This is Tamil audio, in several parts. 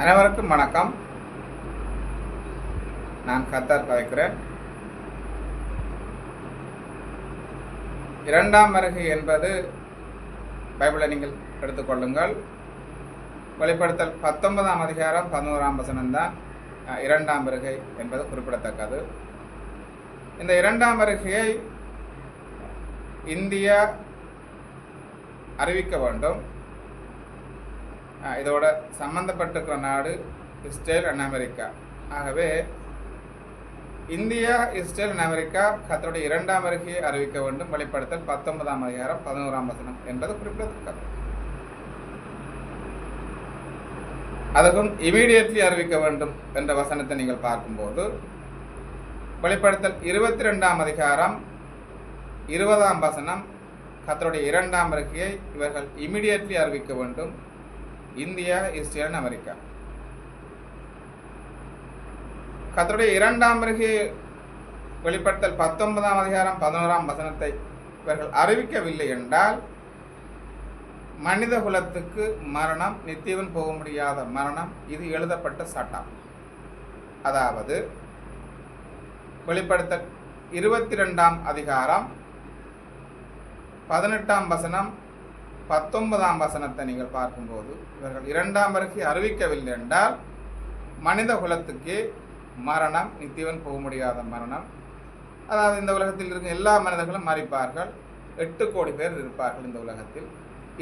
அனைவருக்கும் வணக்கம். நான் கத்தார் கதைக்கிறேன் இரண்டாம் வருகை என்பது பைபிளை நீங்கள் எடுத்துக்கொள்ளுங்கள் வெளிப்படுத்தல் பத்தொன்பதாம் அதிகாரம் பதினோராம் வசனம்தான் இரண்டாம் வருகை என்பது குறிப்பிடத்தக்கது. இந்த இரண்டாம் வருகையை இந்தியா அறிவிக்க வேண்டும். இதோட சம்பந்தப்பட்டிருக்கிற நாடு இஸ்ரேல் அண்ட் அமெரிக்கா. ஆகவே இந்தியா இஸ்ரேல் அண்ட் அமெரிக்கா கத்தருடைய இரண்டாம் வருகையை அறிவிக்க வேண்டும். வெளிப்படுத்தல் பத்தொன்பதாம் அதிகாரம் பதினோராம் வசனம் என்பது குறிப்பிடத்தக்கது. அதுவும் இமீடியட்லி அறிவிக்க வேண்டும் என்ற வசனத்தை நீங்கள் பார்க்கும்போது வெளிப்படுத்தல் இருபத்தி ரெண்டாம் அதிகாரம் இருபதாம் வசனம் கத்தருடைய இரண்டாம் வருகையை இவர்கள் இமிடியட்லி அறிவிக்க வேண்டும். India Israel America. கத்தருடைய இரண்டாம் வருகை வெளிப்படுத்தல் பத்தொன்பதாம் அதிகாரம் பதினோராம் வசனத்தை இவர்கள் அறிவிக்கவில்லை என்றால் மனித குலத்துக்கு மரணம் நித்தியவன் போக முடியாத மரணம் இது எழுதப்பட்ட சட்டம். அதாவது வெளிப்படுத்தல் இருபத்தி ரெண்டாம் அதிகாரம் பதினெட்டாம் வசனம் பத்தொன்பதாம் வசனத்தை நீங்கள் பார்க்கும்போது இவர்கள் இரண்டாம் வருகை அறிவிக்கவில்லை என்றால் மனித குலத்துக்கு மரணம் நித்தியவன் போக முடியாத மரணம். அதாவது இந்த உலகத்தில் இருக்கும் எல்லா மனிதர்களும் மறிப்பார்கள் எட்டு கோடி பேர் இருப்பார்கள் இந்த உலகத்தில்.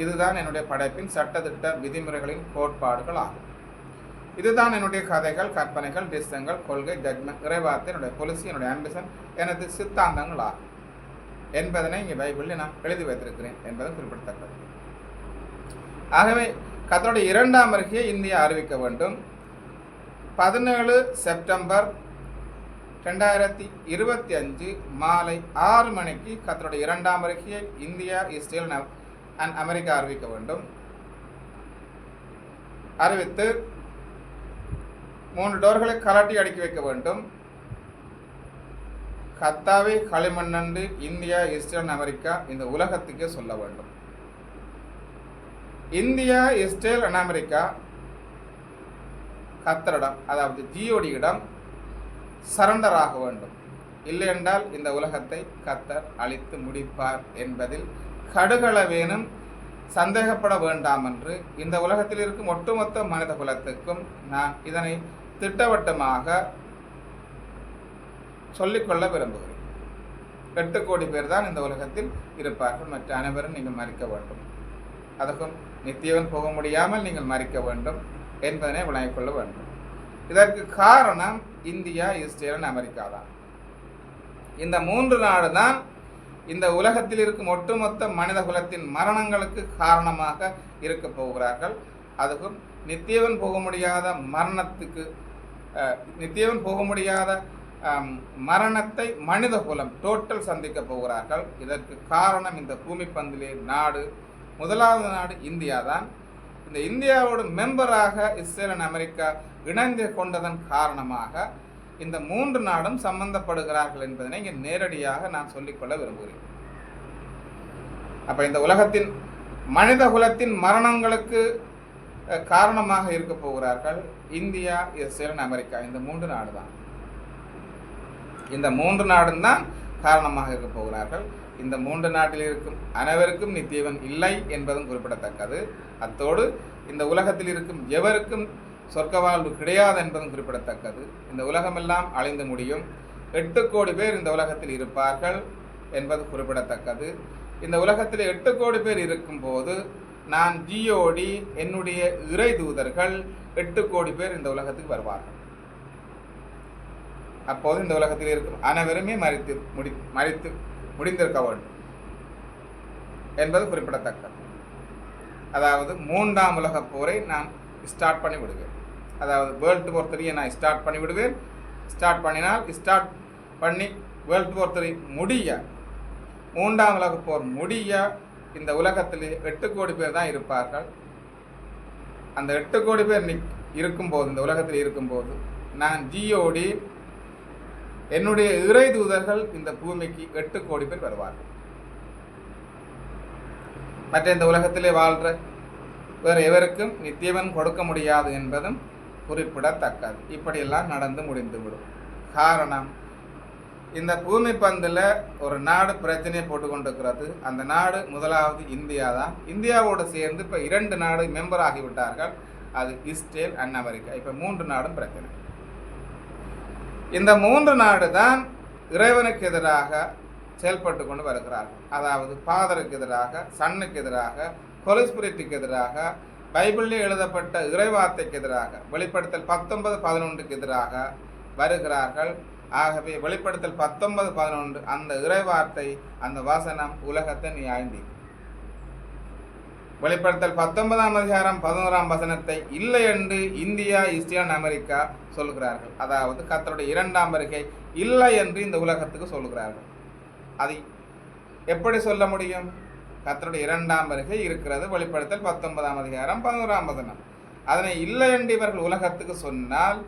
இதுதான் என்னுடைய படைப்பின் சட்டத்திட்ட விதிமுறைகளின் கோட்பாடுகள் ஆகும். இதுதான் என்னுடைய கதைகள் கற்பனைகள் டிஸ்டங்கள் கொள்கை ஜட்மெண்ட் இறைவார்த்தை என்னுடைய பொலிசி என்னுடைய ஆம்பிஷன் எனது சித்தாந்தங்கள் ஆகும். என்பதனை இங்கே பைபிளில் நான் எழுதி வைத்திருக்கிறேன் என்பதும் குறிப்பிடத்தக்கது. ஆகவே கத்தோடைய இரண்டாம் வருகையை இந்தியா அறிவிக்க வேண்டும். பதினேழு செப்டம்பர் ரெண்டாயிரத்தி இருபத்தி அஞ்சு மாலை ஆறு மணிக்கு கத்தருடைய இரண்டாம் வருகையை இந்தியா இஸ்ரேல் அண்ட் அமெரிக்கா அறிவிக்க வேண்டும். அறிவித்து மூன்று டோர்களை கலட்டி அடுக்கி வைக்க வேண்டும். கத்தாவை களிமண்ணன்று இந்தியா இஸ்ரேல் அமெரிக்கா இந்த உலகத்துக்கே சொல்ல வேண்டும். இந்தியா இஸ்ரேல் அண்ட் அமெரிக்கா கத்தரிடம் அதாவது ஜியோடியிடம் சரண்டர் ஆக வேண்டும். இல்லை என்றால் இந்த உலகத்தை கத்தர் அழித்து முடிப்பார் என்பதில் கடுகளவேனும் சந்தேகப்பட வேண்டாம் என்று இந்த உலகத்தில் இருக்கும் ஒட்டுமொத்த மனித குலத்துக்கும் நான் இதனை திட்டவட்டமாக சொல்லிக்கொள்ள விரும்புகிறேன் எட்டு கோடி பேர் தான் இந்த உலகத்தில் இருப்பார்கள். மற்ற அனைவரும் நீங்கள் மறிக்க வேண்டும். அதுக்கும் நித்தியவன் போக முடியாமல் நீங்கள் மறிக்க வேண்டும் என்பதனை விளங்கிக் கொள்ள வேண்டும். இதற்கு காரணம் இந்தியா இஸ்ரேல் அமெரிக்கா தான். இந்த மூன்று நாடு தான் இந்த உலகத்தில் இருக்கும் ஒட்டுமொத்த மனித குலத்தின் மரணங்களுக்கு காரணமாக இருக்க போகிறார்கள். அதுக்கும் நித்தியவன் போக முடியாத மரணத்துக்கு நித்தியவன் போக முடியாத மரணத்தை மனித குலம் டோட்டல் சந்திக்க போகிறார்கள். இதற்கு காரணம் இந்த பூமி பந்திலே நாடு. முதலாவது நாடு இந்தியா தான் இந்த இந்தியாவோட மெம்பராக இஸ்ரேல் அமெரிக்கா இணைந்து கொண்டதன் காரணமாக இந்த மூன்று நாடும் சம்பந்தப்படுகிறார்கள் என்பதனை இங்கே நேரடியாக நான் சொல்லிக்கொள்ள விரும்புகிறேன். அப்போ இந்த உலகத்தின் மனித குலத்தின் மரணங்களுக்கு காரணமாக இருக்க போகிறார்கள் இந்தியா இஸ்ரேல் அமெரிக்கா. இந்த மூன்று நாடு தான் இந்த மூன்று நாடும் தான் காரணமாக இருக்க போகிறார்கள். இந்த மூன்று நாட்டில் இருக்கும் அனைவருக்கும் நித்தியவன் இல்லை என்பதும் குறிப்பிடத்தக்கது. அத்தோடு இந்த உலகத்தில் இருக்கும் எவருக்கும் சொர்க்க வாழ்வு கிடையாது என்பதும் குறிப்பிடத்தக்கது. இந்த உலகமெல்லாம் அழிந்து முடியும். எட்டு கோடி பேர் இந்த உலகத்தில் இருப்பார்கள் என்பது குறிப்பிடத்தக்கது. இந்த உலகத்தில் எட்டு கோடி பேர் இருக்கும்போது நான் ஜியோடி என்னுடைய இறை தூதர்கள் எட்டு கோடி பேர் இந்த உலகத்துக்கு வருவார்கள். அப்போது இந்த உலகத்தில் இருக்கும் அனைவருமே மறித்து முடி மறித்து முடிந்திருக்க வேண்டும் என்பது குறிப்பிடத்தக்கது. அதாவது மூன்றாம் உலக போரை நான் ஸ்டார்ட் பண்ணி விடுவேன் அதாவது வேர்ல்டு போர் த்ரீயை நான் ஸ்டார்ட் பண்ணி விடுவேன் ஸ்டார்ட் பண்ணினால் ஸ்டார்ட் பண்ணி வேர்ல்டு போர் த்ரீ முடிய மூன்றாம் உலக போர் முடிய இந்த உலகத்தில் எட்டு கோடி பேர் தான் இருப்பார்கள். அந்த எட்டு கோடி பேர் நிக் இருக்கும்போது இந்த உலகத்தில் இருக்கும்போது நான் ஜியோடி என்னுடைய இறை தூதர்கள் இந்த பூமிக்கு எட்டு கோடி பேர் வருவார்கள். மற்ற இந்த உலகத்திலே வாழ்கிற வேறு எவருக்கும் நித்தியவன் கொடுக்க முடியாது என்பதும் குறிப்பிடத்தக்கது. இப்படியெல்லாம் நடந்து முடிந்துவிடும். காரணம் இந்த பூமி பந்தில் ஒரு நாடு பிரச்சனையை போட்டு கொண்டிருக்கிறது அந்த நாடு முதலாவது இந்தியா தான். இந்தியாவோடு சேர்ந்து இப்போ இரண்டு நாடு மெம்பர் ஆகிவிட்டார்கள். அது இஸ்ரேல் அண்ட் அமெரிக்கா. இப்போ மூன்று நாடும் பிரச்சனை. இந்த மூன்று நாடு தான் இறைவனுக்கு எதிராக செயல்பட்டு கொண்டு வருகிறார்கள். அதாவது பாதருக்கு எதிராக சன்னுக்கு எதிராக கொலிஸ்பிரிட்டுக்கு எதிராக பைபிளில் எழுதப்பட்ட இறைவார்த்தைக்கு எதிராக வெளிப்படுத்தல் பத்தொன்பது பதினொன்றுக்கு எதிராக வருகிறார்கள். ஆகவே வெளிப்படுத்தல் பத்தொன்பது பதினொன்று அந்த இறைவார்த்தை அந்த வசனம் உலகத்தை நியாயந்தி வெளிப்படுத்தல் பத்தொன்பதாம் அதிகாரம் பதினோராம் வசனத்தை இல்லை என்று இந்தியா இஸ்ரேல் அமெரிக்கா சொல்கிறார்கள் அதாவது கத்தருடைய இரண்டாம் வருகை இல்லை என்று இந்த உலகத்துக்கு சொல்கிறார்கள் அதை எப்படி சொல்ல முடியும்? கத்தருடைய இரண்டாம் வருகை இருக்கிறது. வெளிப்படுத்தல் பத்தொன்பதாம் அதிகாரம் பதினோராம் வசனம். அதனை இல்லை என்று இவர்கள் உலகத்துக்கு சொன்னால்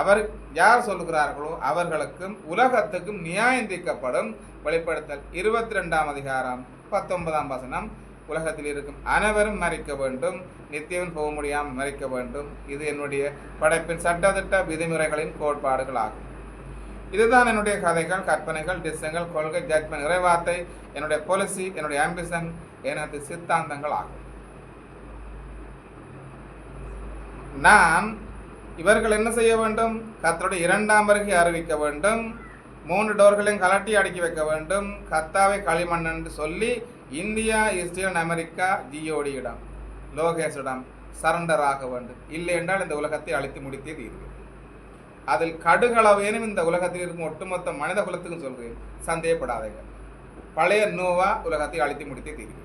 அவர் யார் சொல்லுகிறார்களோ அவர்களுக்கும் உலகத்துக்கும் நியாயம் தீர்க்கப்படும் வெளிப்படுத்தல் இருபத்தி ரெண்டாம் அதிகாரம் பத்தொன்பதாம் வசனம். உலகத்தில் இருக்கும் அனைவரும் மறைக்க வேண்டும். நித்தியவன் போக முடியாமல் மறைக்க வேண்டும். இது என்னுடைய படைப்பின் சட்டத்திட்ட விதிமுறைகளின் கோட்பாடுகள் ஆகும் இதுதான் என்னுடைய கதைகள் கற்பனைகள் டிசங்கள் கொள்கை ஜட்மெண்ட் இறைவார்த்தை என்னுடைய பாலிசி என்னுடைய ஆம்பிஷன் எனது சித்தாந்தங்கள் ஆகும். நான் இவர்கள் என்ன செய்ய வேண்டும்? கத்தருடைய இரண்டாம் வருகை அறிவிக்க வேண்டும். மூன்று டோர்களையும் கலட்டி அடுக்கி வைக்க வேண்டும். கத்தாவை களிமண் என்று சொல்லி இந்தியா இஸ்ரேல் அமெரிக்கா ஜியோடியிடம் லோகேஷிடம் சரண்டர் ஆக வேண்டும். இல்லை என்றால் இந்த உலகத்தை அழித்து முடித்தே தீர்வு அதில் கடுகளவேனும் இந்த உலகத்தில் இருக்கும் ஒட்டுமொத்த மனித குலத்துக்கும் சொல்கிறேன் சந்தேகப்படாதீர்கள். பழைய நோவா உலகத்தை அழித்து முடித்தே தீர்வு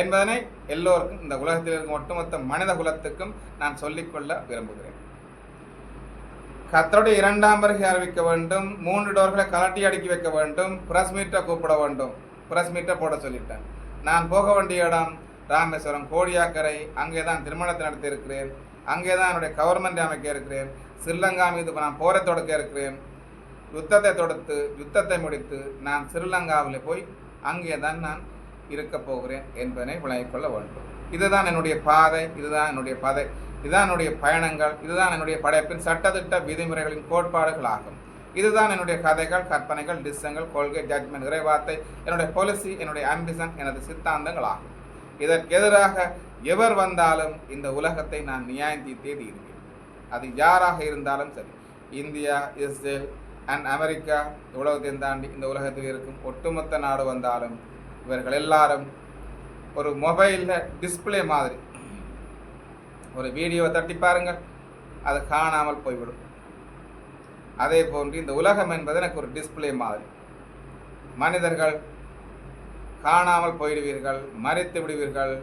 என்பதனை எல்லோருக்கும் இந்த உலகத்தில் இருக்கும் ஒட்டுமொத்த மனித குலத்துக்கும் நான் சொல்லிக்கொள்ள விரும்புகிறேன். கத்தருடைய இரண்டாம் வருகை அறிவிக்க வேண்டும் மூன்று டோர்களை கலட்டி அடுக்கி வைக்க வேண்டும் பிரஸ் மீட்டை கூப்பிட வேண்டும். ப்ரெஸ் மீட்டை போட சொல்லிட்டேன் நான் போக வேண்டிய இடம் ராமேஸ்வரம் கோடியாக்கரை. அங்கே தான் திருமணத்தை நடத்தி இருக்கிறேன் அங்கே தான் என்னுடைய கவர்மெண்ட் அமைக்க இருக்கிறேன். ஸ்ரீலங்கா மீது நான் போரை தொடக்க இருக்கிறேன். யுத்தத்தை தொடுத்து யுத்தத்தை முடித்து நான் ஸ்ரீலங்காவில் போய் அங்கே தான் நான் இருக்க போகிறேன் என்பதனை விளங்கிக் கொள்ள வேண்டும். இதுதான் என்னுடைய பாதை இதுதான் என்னுடைய பாதை. இதுதான் என்னுடைய பயணங்கள் இதுதான் என்னுடைய படைப்பின் சட்டத்திட்ட விதிமுறைகளின் கோட்பாடுகள் ஆகும். இதுதான் என்னுடைய கதைகள் கற்பனைகள் டிசங்கள் கொள்கை ஜட்மெண்ட் இறைவார்த்தை என்னுடைய பாலிசி என்னுடைய ஆம்பிஷன் எனது சித்தாந்தங்கள் ஆகும் இதற்கு எதிராக எவர் வந்தாலும் இந்த உலகத்தை நான் நியாயம் தீர்த்தே தீர்வேன் அது யாராக இருந்தாலும் சரி இந்தியா இஸ்ரேல் அண்ட் அமெரிக்கா உலகத்தையும் தாண்டி இந்த உலகத்தில் இருக்கும் ஒட்டுமொத்த நாடு வந்தாலும் இவர்கள் எல்லாரும் ஒரு மொபைலில் டிஸ்பிளே மாதிரி ஒரு வீடியோவை தட்டி பாருங்கள் அது காணாமல் போய்விடும். அதே போன்று இந்த உலகம் என்பது எனக்கு ஒரு டிஸ்பிளே மாதிரி. மனிதர்கள் காணாமல் போயிடுவீர்கள் மறைத்து விடுவீர்கள்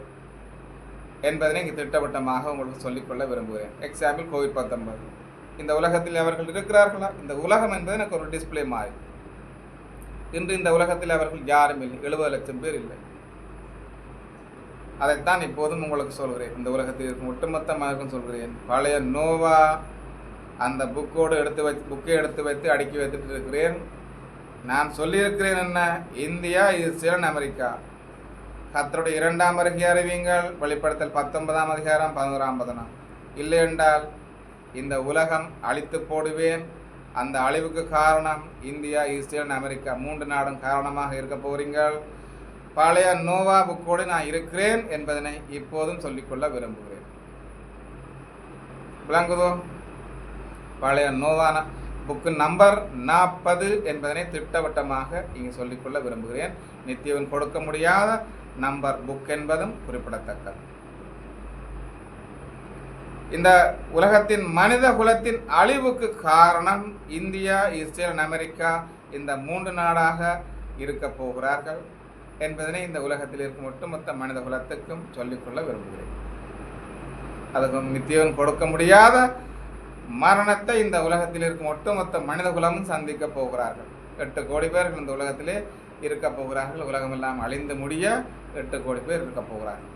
என்பதனை இங்கு திட்டவட்டமாக உங்களுக்கு சொல்லிக்கொள்ள விரும்புகிறேன். எக்ஸாம்பிள் கோவிட் பத்தொன்பது. இந்த உலகத்தில் அவர்கள் இருக்கிறார்களா? இந்த உலகம் என்பது எனக்கு ஒரு டிஸ்பிளே மாறி இன்று இந்த உலகத்தில் அவர்கள் யாரும் இல்லை. எழுபது லட்சம் பேர் இல்லை. அதைத்தான் இப்போதும் உங்களுக்கு சொல்கிறேன். இந்த உலகத்தில் இருக்கும் ஒட்டுமொத்த சொல்கிறேன். பழைய நோவா அந்த புக்கோடு எடுத்து வச்சு புக்கை எடுத்து வைத்து அடுக்கி வைத்துட்டு இருக்கிறேன் நான் சொல்லியிருக்கிறேன் என்ன? India Israel America. கத்தருடைய இரண்டாம் வருகை அறிவியுங்கள் வெளிப்படுத்தல் பத்தொன்பதாம் அதிகாரம் பதினோராம் பதனம் இல்லை என்றால் இந்த உலகம் அழித்து போடுவேன். அந்த அழிவுக்கு காரணம் இந்தியா இஸ்ரேல் அமெரிக்கா. மூன்று நாடும் காரணமாக இருக்க போகிறீங்கள் பழைய நோவா புக்கோடு நான் இருக்கிறேன் என்பதனை இப்போதும் சொல்லிக்கொள்ள விரும்புகிறேன். விளங்குதோ? பழைய நோவான புக்கு நம்பர் நாற்பது என்பதனை திட்டவட்டமாக இங்கே சொல்லிக்கொள்ள விரும்புகிறேன். நித்யவன் கொடுக்க முடியாத நம்பர் புக் என்பதும் குறிப்பிடத்தக்கது இந்த உலகத்தின் மனித குலத்தின் அழிவுக்கு காரணம் இந்தியா இஸ்ரேல் அமெரிக்கா இந்த மூன்று நாடாக இருக்க போகிறார்கள் என்பதனை இந்த உலகத்தில் இருக்கும் ஒட்டுமொத்த மனித குலத்துக்கும் சொல்லிக்கொள்ள விரும்புகிறேன். அதுக்கும் நித்தியவன் கொடுக்க முடியாத மரணத்தை இந்த உலகத்தில் இருக்கும் ஒட்டுமொத்த மனித குலமும் சந்திக்க போகிறார்கள். எட்டு கோடி பேர்கள் இந்த உலகத்திலே இருக்க போகிறார்கள். உலகமெல்லாம் அழிந்து முடிய எட்டு கோடி பேர் இருக்க போகிறார்கள்.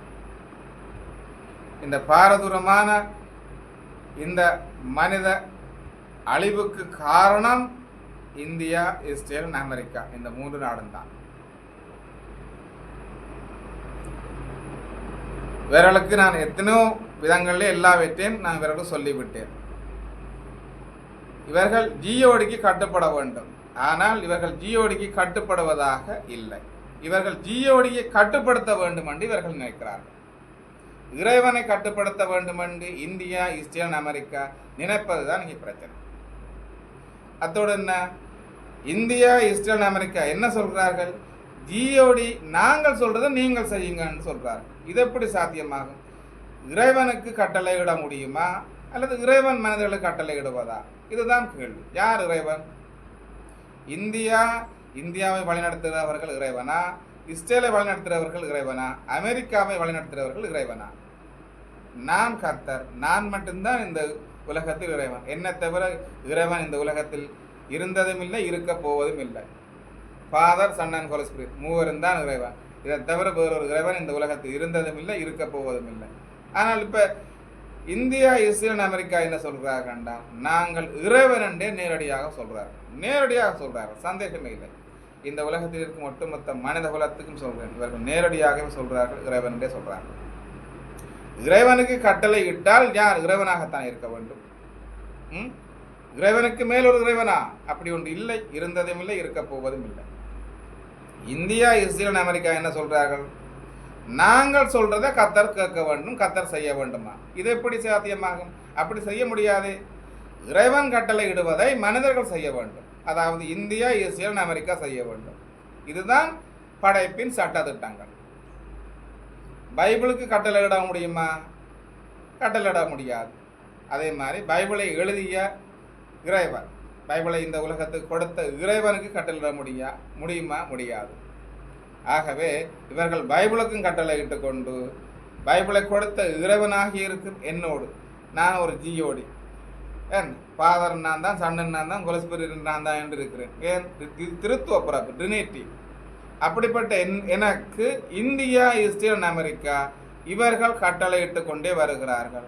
இந்த பாரதூரமான இந்த மனித அழிவுக்கு காரணம் இந்தியா இஸ்ரேல் அமெரிக்கா. இந்த மூன்று நாடும் தான் விரலுக்கு நான் எத்தனையோ விதங்களில் எல்லாவற்றையும் நான் விரலும் சொல்லிவிட்டேன். இவர்கள் ஜியோடிக்கு கட்டுப்பட வேண்டும். ஆனால் இவர்கள் ஜியோடிக்கு கட்டுப்படுவதாக இல்லை. இவர்கள் ஜியோடியை கட்டுப்படுத்த வேண்டும் என்று இவர்கள் நினைக்கிறார்கள். இறைவனை கட்டுப்படுத்த வேண்டும் என்று இந்தியா இஸ்ரேல் அமெரிக்கா நினைப்பது தான் இங்கே பிரச்சனை. அத்தோடு என்ன? இந்தியா இஸ்ரேல் அமெரிக்கா என்ன சொல்கிறார்கள்? ஜியோடி நாங்கள் சொல்கிறத நீங்கள் செய்யுங்கன்னு சொல்கிறார்கள். இது எப்படி சாத்தியமாகும்? இறைவனுக்கு கட்டளையிட முடியுமா? அல்லது இறைவன் மனிதர்களுக்கு கட்டளையிடுவதா? இதுதான் கேள்வி. யார் இறைவன்? இந்தியா இந்தியாவை வழிநடத்துகிறவர்கள் இறைவனா? இஸ்ரேலை வழிநடத்துகிறவர்கள் இறைவனா? அமெரிக்காவை வழிநடத்துகிறவர்கள் இறைவனா? நான் கர்த்தர். நான் மட்டும்தான் இந்த உலகத்தில் இறைவன். என்னை தவிர இறைவன் இந்த உலகத்தில் இருந்ததும் இல்லை இருக்க போவதும் இல்லை. ஃபாதர் சன் அண்ட் ஹோலிஸ்பிரிட் மூவரும் தான் இறைவன். இதை தவிர வேறொரு இறைவன் இந்த உலகத்தில் இருந்ததும் இல்லை இருக்க போவதும் இல்லை. ஆனால் இப்போ இந்தியா இஸ்ரேல் அமெரிக்கா என்ன சொல்கிறார்கள்டா நாங்கள் இறைவனண்டே நேரடியாக சொல்கிறார் நேரடியாக சொல்கிறார் சந்தேகமே இல்லை. இந்த உலகத்தில் இருக்கும் ஒட்டுமொத்த மனித குலத்துக்கும் சொல்கிறேன் இவர்கள் நேரடியாகவே சொல்கிறார்கள் இறைவனண்டே சொல்கிறார்கள் இறைவனுக்கு கட்டளை இட்டால் யார் இறைவனாகத்தான் இருக்க வேண்டும்? ம்? இறைவனுக்கு மேல் ஒரு இறைவனா? அப்படி ஒன்று இல்லை. இருந்ததும் இல்லை இருக்க போவதும் இல்லை. இந்தியா இஸ்ரேல் அமெரிக்கா என்ன சொல்கிறார்கள் நாங்கள் சொல்கிறத கத்தர் கேட்க வேண்டும் கத்தர் செய்ய வேண்டுமா? இது எப்படி சாத்தியமாகும்? அப்படி செய்ய முடியாது. இறைவன் கட்டளை இடுவதை மனிதர்கள் செய்ய வேண்டும். அதாவது இந்தியா இஸ்ரேல் அமெரிக்கா செய்ய வேண்டும். இதுதான் படைப்பின் சட்டத்திட்டங்கள். பைபிளுக்கு கட்டளையிட முடியுமா? கட்டளையிட முடியாது. அதே மாதிரி பைபிளை எழுதிய இறைவன் பைபிளை இந்த உலகத்துக்கு கொடுத்த இறைவனுக்கு கட்டளையிட முடியா முடியுமா? முடியாது. ஆகவே இவர்கள் பைபிளுக்கும் கட்டளையிட்டு கொண்டு பைபிளை கொடுத்த இறைவனாகி இருக்கும் என்னோடு. நான் ஒரு ஜியோடி. ஏன்? ஃபாதர் நான் தான் சன்னன் நான் தான் கொலஸ்பரி நான் தான் என்று இருக்கிறேன். ஏன்? திருத்துவ பிறப்பு ட்ரினிட்டி. அப்படிப்பட்ட என் எனக்கு இந்தியா இஸ்ரேல் அமெரிக்கா இவர்கள் கட்டளையிட்டு கொண்டே வருகிறார்கள்.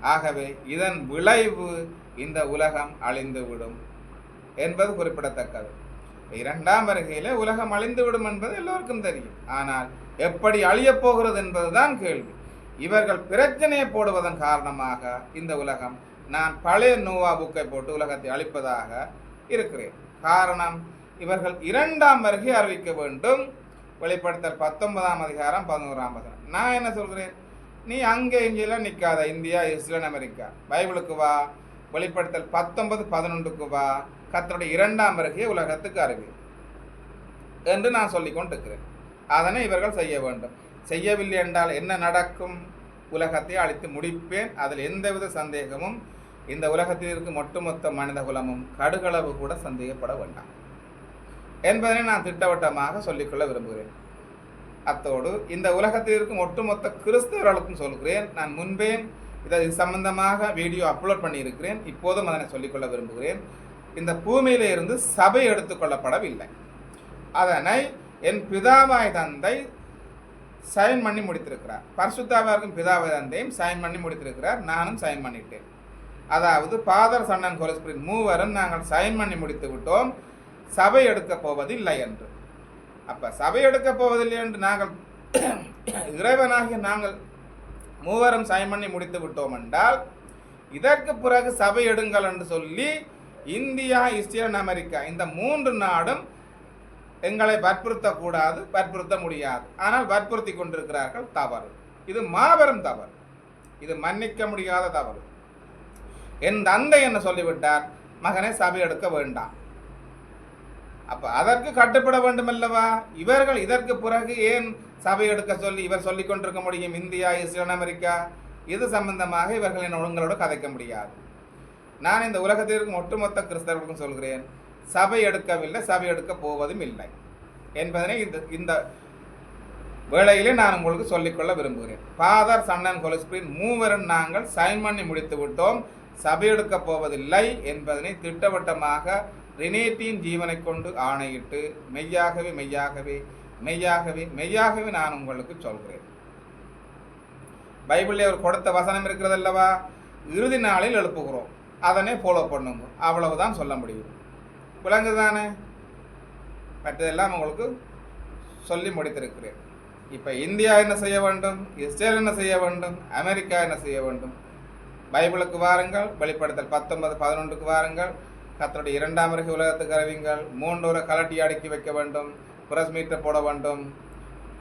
ஆகவே இதன் விளைவு இந்த உலகம் அழிந்துவிடும் என்பது குறிப்பிடத்தக்கது. இரண்டாம் வருகையில் உலகம் அழிந்துவிடும் என்பது எல்லோருக்கும் தெரியும். ஆனால் எப்படி அழியப் போகிறது என்பதுதான் கேள்வி. இவர்கள் பிரச்சனையை போடுவதன் காரணமாக இந்த உலகம் நான் பழைய நோவா புக்கை போட்டு உலகத்தை அழிப்பதாக இருக்கிறேன். காரணம் இவர்கள் இரண்டாம் வருகை அறிவிக்க வேண்டும். வெளிப்படுத்தல் பத்தொன்பதாம் அதிகாரம் பதினோராம் அதிகாரம் நான் என்ன சொல்கிறேன்? நீ அங்கே இங்கெல்லாம் நிற்காத. India Israel America. பைபிளுக்கு வா. வெளிப்படுத்தல் பத்தொன்பது பதினொன்றுக்கு வா. கத்தருடைய இரண்டாம் வருகையை உலகத்துக்கு அறிவி என்று நான் சொல்லிக் கொண்டிருக்கிறேன். அதனை இவர்கள் செய்ய வேண்டும். செய்யவில்லை என்றால் என்ன நடக்கும்? உலகத்தை அழித்து முடிப்பேன். அதில் எந்தவித சந்தேகமும் இந்த உலகத்தில் இருக்கும் ஒட்டுமொத்த மனித குலமும் கடுகளவு கூட சந்தேகப்பட வேண்டாம். என்பதனை நான் திட்டவட்டமாக சொல்லிக்கொள்ள விரும்புகிறேன். அத்தோடு இந்த உலகத்தில் இருக்கும் ஒட்டுமொத்த கிறிஸ்தவர்களுக்கும் சொல்கிறேன். நான் முன்பே இதை இது சம்பந்தமாக வீடியோ அப்லோட் பண்ணியிருக்கிறேன். இப்போதும் அதனை சொல்லிக்கொள்ள விரும்புகிறேன். இந்த பூமியில இருந்து சபை எடுத்துக்கொள்ளப்படவில்லை அதனை என் பிதாவாய் தந்தை சைன் பண்ணி முடித்திருக்கிறார். பரிசுத்தாவாக இருக்கும் பிதாவாய் தந்தையும் சைன் பண்ணி முடித்திருக்கிறார். நானும் சைன் பண்ணிட்டேன். அதாவது பாதர் சன்னன் கொலஸ்பிரின் மூவரும் நாங்கள் சைன் பண்ணி முடித்து விட்டோம். சபை எடுக்கப் போவதில்லை என்று. அப்போ சபை எடுக்கப் போவதில்லை என்று நாங்கள் இறைவனாகிய நாங்கள் மூவரும் சைன் பண்ணி முடித்து விட்டோம் என்றால் இதற்கு பிறகு சபை எடுங்கள் என்று சொல்லி இந்தியா இஸ்ரேல் அமெரிக்கா இந்த மூன்று நாடும் எங்களை வற்புறுத்தக்கூடாது வற்புறுத்த முடியாது. ஆனால் வற்புறுத்தி கொண்டிருக்கிறார்கள் தவறு. இது மாபெரும் தவறு. இது மன்னிக்க முடியாத தவறு. என் தந்தை என்ன சொல்லிவிட்டார்? மகனை சபை எடுக்க வேண்டாம். அப்போ அதற்கு கட்டுப்பட வேண்டும் அல்லவா இவர்கள் இதற்கு பிறகு ஏன் சபை எடுக்க சொல்லி இவர் சொல்லிக் கொண்டிருக்க முடியும்? India Israel America? இது சம்பந்தமாக இவர்களின் என்ன கதைக்க முடியாது. நான் இந்த உலகத்தில் இருக்கும் ஒட்டுமொத்த கிறிஸ்தவர்களுக்கும் சொல்கிறேன் சபை எடுக்கவில்லை சபை எடுக்க போவதும் இல்லை என்பதனை இந்த இந்த வேளையிலே நான் உங்களுக்கு சொல்லிக்கொள்ள விரும்புகிறேன். ஃபாதர் சன்னன் கொலஸ்பிரின் மூவரும் நாங்கள் சைன் பண்ணி முடித்து விட்டோம் சபை எடுக்க போவதில்லை என்பதனை திட்டவட்டமாக ரினேட்டியின் ஜீவனை கொண்டு ஆணையிட்டு மெய்யாகவே மெய்யாகவே மெய்யாகவே மெய்யாகவே நான் உங்களுக்கு சொல்கிறேன். பைபிளில் ஒரு கொடுத்த வசனம் இருக்கிறதல்லவா? இறுதி நாளில் எழுப்புகிறோம். அதனை ஃபாலோ பண்ணுங்க. அவ்வளவுதான் சொல்ல முடியும். விலங்கு தானே? மற்றதெல்லாம் உங்களுக்கு சொல்லி முடித்திருக்கிறேன். இப்போ இந்தியா என்ன செய்ய வேண்டும்? இஸ்ரேல் என்ன செய்ய வேண்டும்? அமெரிக்கா என்ன செய்ய வேண்டும்? பைபிளுக்கு வாருங்கள் வெளிப்படுத்தல் பத்தொன்பது பதினொன்றுக்கு வாருங்கள். கத்தருடைய இரண்டாம் இறகு உலகத்துக்கு அறிவிங்கள் மூன்று கலட்டி அடுக்கி வைக்க வேண்டும். புரஸ் மீட்டர் போட வேண்டும்.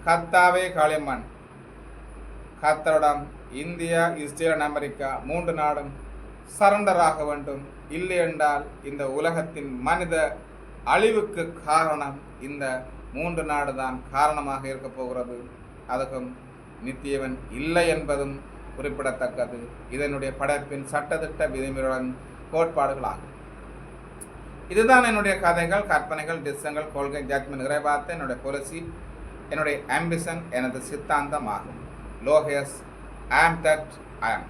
கத்தாவே காளியம்மன். கத்தரிடம் இந்தியா இஸ்ரேல் அமெரிக்கா மூன்று நாடும் சரண்டராக வேண்டும். இல்லை என்றால் இந்த உலகத்தின் மனித அழிவுக்கு காரணம் இந்த மூன்று நாடு தான் காரணமாக இருக்கப் போகிறது. அதுக்கும் நித்தியவன் இல்லை என்பதும் குறிப்பிடத்தக்கது. இதனுடைய படைப்பின் சட்டத்திட்ட விதிமுறைகளின் கோட்பாடுகளாகும். இதுதான் என்னுடைய கதைகள் கற்பனைகள் டிசங்கள் கொள்கை ஜட்மெண்ட் இறைவார்த்தை என்னுடைய பொலிசி என்னுடைய ஆம்பிஷன் எனது சித்தாந்தம் ஆகும் லோகேஸ் ஆம் தட் ஐ ஆம்